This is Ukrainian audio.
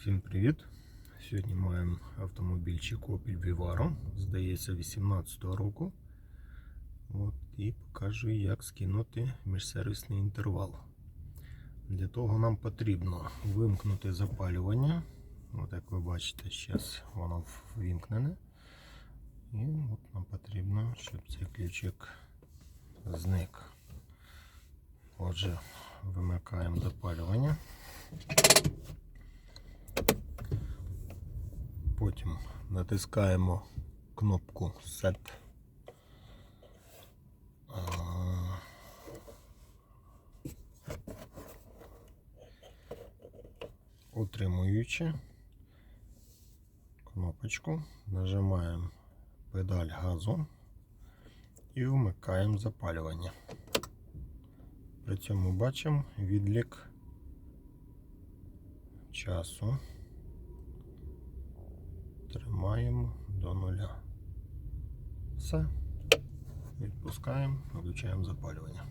Всім привіт! Сьогодні маємо автомобільчик Opel Vivaro, здається, 18-го року. От, і покажу, як скинути міжсервісний інтервал. Для того нам потрібно вимкнути запалювання. От як ви бачите, зараз воно ввімкнене. І от нам потрібно, щоб цей ключик зник. Отже, вимикаємо запалювання. Потім натискаємо кнопку Set. Утримуючи кнопочку, нажимаємо педаль газу і вмикаємо запалювання. При цьому бачимо відлік часу. Тримаємо до нуля. Все. Відпускаємо, виключаємо запалювання.